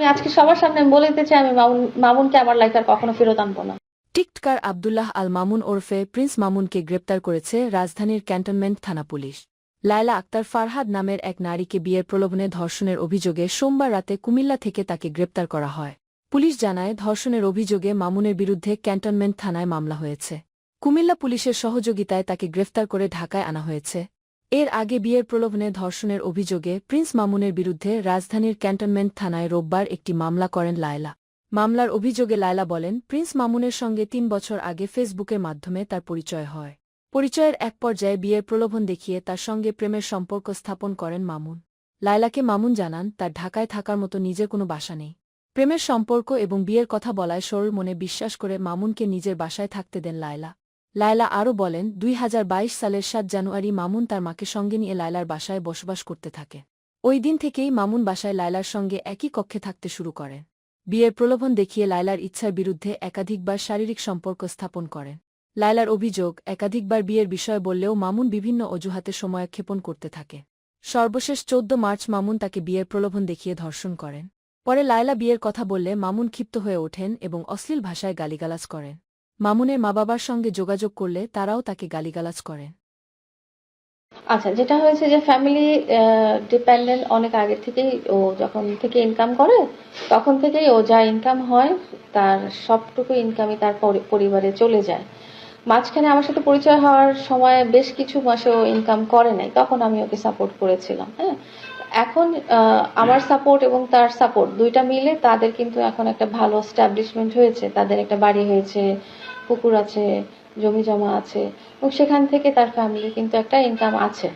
আমি আজকে সবার সামনে বলে দিতে চাই, আমি মামুন, মামুনকে আমার লাইফে আর কখনো ফেরত আনব না। টিকটকার আবদুল্লাহ আল মামুন ওরফে প্রিন্স মামুনকে গ্রেপ্তার করেছে রাজধানীর ক্যান্টনমেন্ট থানা পুলিশ। লায়লা আক্তার ফারহাদ নামের এক নারীকে বিয়ের প্রলোভনে ধর্ষণের অভিযোগে সোমবার রাতে কুমিল্লা থেকে তাকে গ্রেপ্তার করা হয়। পুলিশ জানায়, ধর্ষণের অভিযোগে মামুনের বিরুদ্ধে ক্যান্টনমেন্ট থানায় মামলা হয়েছে। কুমিল্লা পুলিশের সহযোগিতায় তাকে গ্রেফতার করে ঢাকায় আনা হয়েছে। এর আগে বিয়ের প্রলোভনে ধর্ষণের অভিযোগে প্রিন্স মামুনের বিরুদ্ধে রাজধানীর ক্যান্টনমেন্ট থানায় রোববার একটি মামলা করেন লায়লা। মামলার অভিযোগে লায়লা বলেন, প্রিন্স মামুনের সঙ্গে তিন বছর আগে ফেসবুকের মাধ্যমে তার পরিচয় হয়। পরিচয়ের এক পর্যায়ে বিয়ের প্রলোভন দেখিয়ে তার সঙ্গে প্রেমের সম্পর্ক স্থাপন করেন মামুন। লায়লাকে মামুন জানান, তার ঢাকায় থাকার মতো নিজের কোনো বাসা নেই। প্রেমের সম্পর্ক এবং বিয়ের কথা বলায় সরল মনে বিশ্বাস করে মামুনকে নিজের বাসায় থাকতে দেন লায়লা। লায়লা আরও বলেন, দুই হাজার বাইশ সালের সাত জানুয়ারি মামুন তার মাকে সঙ্গে নিয়ে লায়লার বাসায় বসবাস করতে থাকে। ওই দিন থেকেই মামুন বাসায় লায়লার সঙ্গে একই কক্ষে থাকতে শুরু করেন। বিয়ের প্রলোভন দেখিয়ে লায়লার ইচ্ছার বিরুদ্ধে একাধিকবার শারীরিক সম্পর্ক স্থাপন করেন। লায়লার অভিযোগ, একাধিকবার বিয়ের বিষয় বললেও মামুন বিভিন্ন অজুহাতে সময়ক্ষেপণ করতে থাকে। সর্বশেষ চোদ্দ মার্চ মামুন তাকে বিয়ের প্রলোভন দেখিয়ে ধর্ষণ করেন। পরে লায়লা বিয়ের কথা বললে মামুন ক্ষিপ্ত হয়ে ওঠেন এবং অশ্লীল ভাষায় গালিগালাজ করেন। মামুনের মা বাবার সঙ্গে যোগাযোগ করলে তারাও তাকে গালিগালাজ করেন। আচ্ছা যেটা হয়েছে যে ফ্যামিলি ডিপেন্ডেন্ট অনেক আগে থেকেই ও যখন থেকে ইনকাম করে, তখন থেকেই ও যা ইনকাম হয়, তার সবটুকু ইনকামই তার পরিবারে চলে যায়। মাঝখানে আমার সাথে পরিচয় হওয়ার সময় বেশ কিছু মাসে ও ইনকাম করে নাই, তখন আমি ওকে সাপোর্ট করেছিলাম হ্যাঁ? এখন আমার সাপোর্ট এবং তার সাপোর্ট দুইটা মিলে তাদের কিন্তু এখন একটা ভালো স্ট্যাবলিশমেন্ট হয়েছে। তাদের একটা বাড়ি হয়েছে, পুকুর আছে, জমি জমা আছে এবং সেখান থেকে তার ফ্যামিলি কিন্তু একটা ইনকাম আছে।